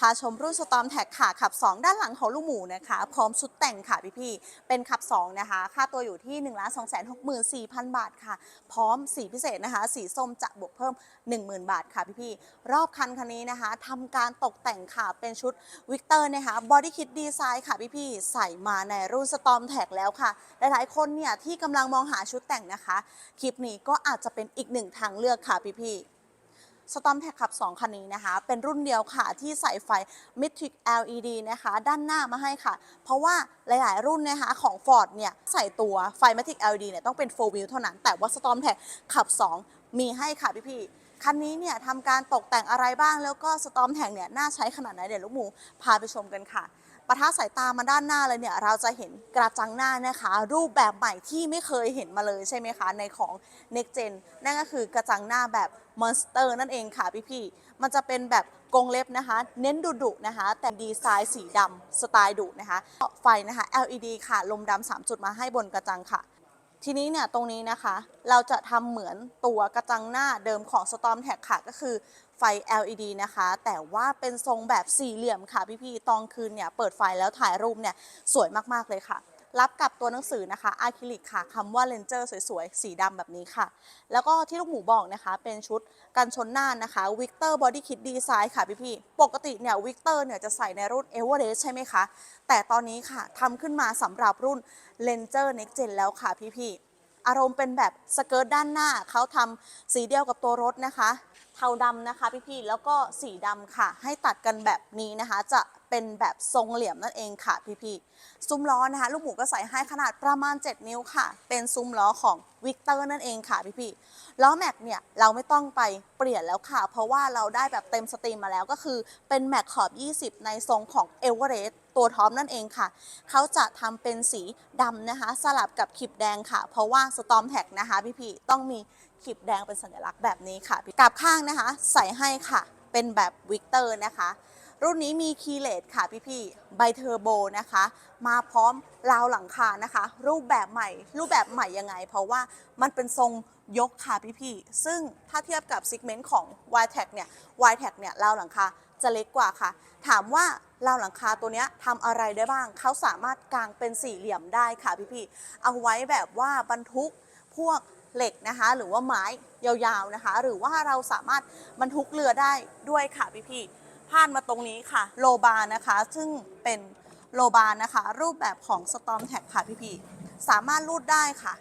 พาชมรุ่นสตอมแท็กค่ะ ขับ 2 ด้านหลังของลูกหมูนะคะ พร้อมชุดแต่งค่ะพี่ๆเป็นขับ 2 นะคะ ค่าตัวอยู่ที่ 1 2 6 4 0 0 0 บาทค่ะ พร้อมสีพิเศษนะคะ สีส้มจะบวกเพิ่ม 10,000 บาทค่ะพี่ๆรอบคันคันนี้นะคะทำการตกแต่งค่ะ เป็นชุดวิกเตอร์นะคะบอดี้คิดดีไซน์ค่ะพี่ๆใส่มาในรุ่นสตอมแท็กแล้วค่ะ หลายๆคนเนี่ยที่กำลังมองหาชุดแต่งนะคะ คลิปนี้ก็อาจจะเป็นอีกหนึ่งทางเลือกค่ะพี่ๆ สตอมแท็กขับ 2 คันนี้นะคะ เป็นรุ่นเดียวค่ะที่ใส่ไฟ Matrix LED นะคะ ด้านหน้ามาให้ค่ะ เพราะว่าหลาย ๆ รุ่นนะคะของ Ford เนี่ยใส่ตัวไฟ Matrix LED เนี่ยต้องเป็น 4 wheel เท่านั้น แต่ว่า Storm t a c ขับ 2 มีให้ค่ะพี่ๆคันนี้เนี่ยทำการตกแต่งอะไรบ้างแล้วก็ Storm t a c เนี่ยน่าใช้ขนาดไหนเดี๋ยวลูกหมูพาไปชมกันค่ะ ประทะสายตามาด้านหน้าเลยเนี่ยเราจะเห็นกระจังหน้านะคะ รูปแบบใหม่ที่ไม่เคยเห็นมาเลยใช่ไหมคะ ในของ Next Gen นั่นก็คือกระจังหน้าแบบ Monster นั่นเองค่ะพี่ๆมันจะเป็นแบบกรงเล็บนะคะ เน้นดุดุนะคะ แต่ดีไซน์สีดำสไตล์ดุนะคะไฟนะคะ LED ค่ะ ลมดำ3จุดมาให้บนกระจังค่ะ ทีนี้เนี่ยตรงนี้นะคะ เราจะทำเหมือนตัวกระจังหน้าเดิมของ Storm t a c ค่ะ ก็คือไฟ LED นะคะ แต่ว่าเป็นทรงแบบสี่เหลี่ยมค่ะพี่ๆตอนคืนเนี่ยเปิดไฟแล้วถ่ายรูปเนี่ยสวยมากๆเลยค่ะ รับกับตัวหนังสือนะคะอะคริลิกค่ะคำว่าเลนเจอร์สวยๆ สีดำแบบนี้ค่ะ แล้วก็ที่ลูกหมูบอกนะคะเป็นชุดกันชนหน้านะคะวิกเตอร์บอดี้คิดดีไซน์ค่ะพี่ๆ ปกติเนี่ยวิกเตอร์เนี่ยจะใส่ในรุ่นเอเวอเรสต์ใช่ไหมคะ แต่ตอนนี้ค่ะทำขึ้นมาสำหรับรุ่นเลนเจอร์เน็กเจนแล้วค่ะพี่ๆอารมณ์เป็นแบบสเกิร์ตด้านหน้าเขาทำสีเดียวกับตัวรถนะคะ เทาดำนะคะพี่ๆแล้วก็สีดำค่ะ ให้ตัดกันแบบนี้นะคะ จะ เป็นแบบทรงเหลี่ยมนั่นเองค่ะพี่ๆซุ้มล้อนะคะ ลูกหมูก็ใส่ให้ขนาดประมาณ 7 นิ้วค่ะ เป็นซุ้มล้อของวิกเตอร์นั่นเองค่ะพี่ๆล้อแม็กเนี่ยเราไม่ต้องไปเปลี่ยนแล้วค่ะ เพราะว่าเราได้แบบเต็มสตรีมมาแล้วก็คือเป็นแม็กขอบ 20 ในทรงของเอเวอเรสต์ตัวท็อปนั่นเองค่ะ เขาจะทำเป็นสีดำนะคะ สลับกับขีบแดงค่ะ เพราะว่าสตอมแท็กนะคะพี่ๆต้องมีขีบแดงเป็นสัญลักษณ์แบบนี้ค่ะกับข้างนะคะ ใส่ให้ค่ะ เป็นแบบวิกเตอร์นะคะ รุ่นนี้มีคีเลสค่ะพี่ๆไบเทอร์โบนะคะ มาพร้อมราวหลังคานะคะ รูปแบบใหม่ รูปแบบใหม่ยังไง เพราะว่ามันเป็นทรงยกค่ะพี่ๆซึ่งถ้าเทียบกับซิกเมนต์ของ y t e c เนี่ย y t e c เนี่ยราวหลังคาจะเล็กกว่าค่ะ ถามว่าราวหลังคาตัวนี้ทำอะไรได้บ้าง เขาสามารถกางเป็นสี่เหลี่ยมได้ค่ะพี่ๆเอาไว้แบบว่าบรรทุกพวกเหล็กนะคะ หรือว่าไม้ยาวๆนะคะ หรือว่าเราสามารถบรรทุกเรือได้ด้วยค่ะพี่ๆ พาดมาตรงนี้ค่ะ โลบานะคะ ซึ่งเป็นโลบานะคะ รูปแบบของ Storm t a g ค่ะพี่ๆสามารถรูดได้ค่ะ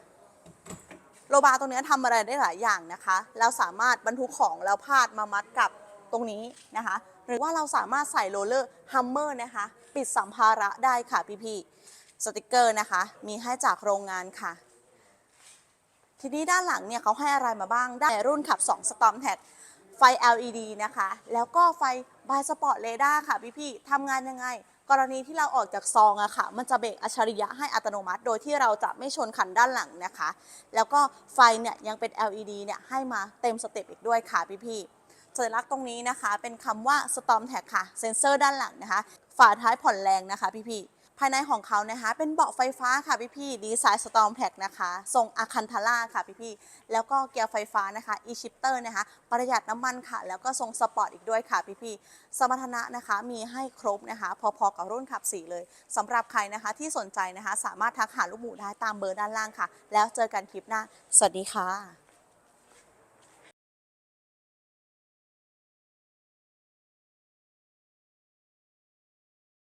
โลบาตรงนี้ทำอะไรได้หลายอย่างนะคะ แล้วสามารถบรรทุกของแล้วพาดมามัดกับตรงนี้นะคะ หรือว่าเราสามารถใส่โรลเลอร์ฮัมเมอร์นะคะ ปิดสัมภาระได้ค่ะพี่ๆสติกเกอร์นะคะ มีให้จากโรงงานค่ะ ทีนี้ด้านหลังเนี่ยเขาให้อะไรมาบ้าง ได้รุ่นขับ2 Storm t a g ไฟ LED นะคะ แล้วก็ไฟบายสปอร์ตเรดาร์ค่ะพี่ๆทำงานยังไง กรณีที่เราออกจากซองอะค่ะ มันจะเบรกอัจฉริยะให้อัตโนมัติ โดยที่เราจะไม่ชนคันด้านหลังนะคะ แล้วก็ไฟเนี่ยยังเป็น LED เนี่ยให้มาเต็มสเต็ปอีกด้วยค่ะพี่ๆสัญลักษณ์ตรงนี้นะคะ เป็นคำว่า Storm Tag ค่ะ เซ็นเซอร์ด้านหลังนะคะ ฝาท้ายผ่อนแรงนะคะพี่ๆ ภายในของเขานะคะ เป็นเบาะไฟฟ้าค่ะพี่ๆดีไซน์สตอมแพ็กนะคะทรงอาคันทาร่าค่ะพี่ๆแล้วก็เกียร์ไฟฟ้านะคะ e-shifter นะคะ ประหยัดน้ำมันค่ะ แล้วก็ทรงสปอร์ตอีกด้วยค่ะพี่ๆสมรรถนะนะคะมีให้ครบนะคะ พอๆกับรุ่นขับ4เลยสำหรับใครนะคะที่สนใจนะคะ สามารถทักหาลูกหมูได้ตามเบอร์ด้านล่างค่ะ แล้วเจอกันคลิปหน้า สวัสดีค่ะ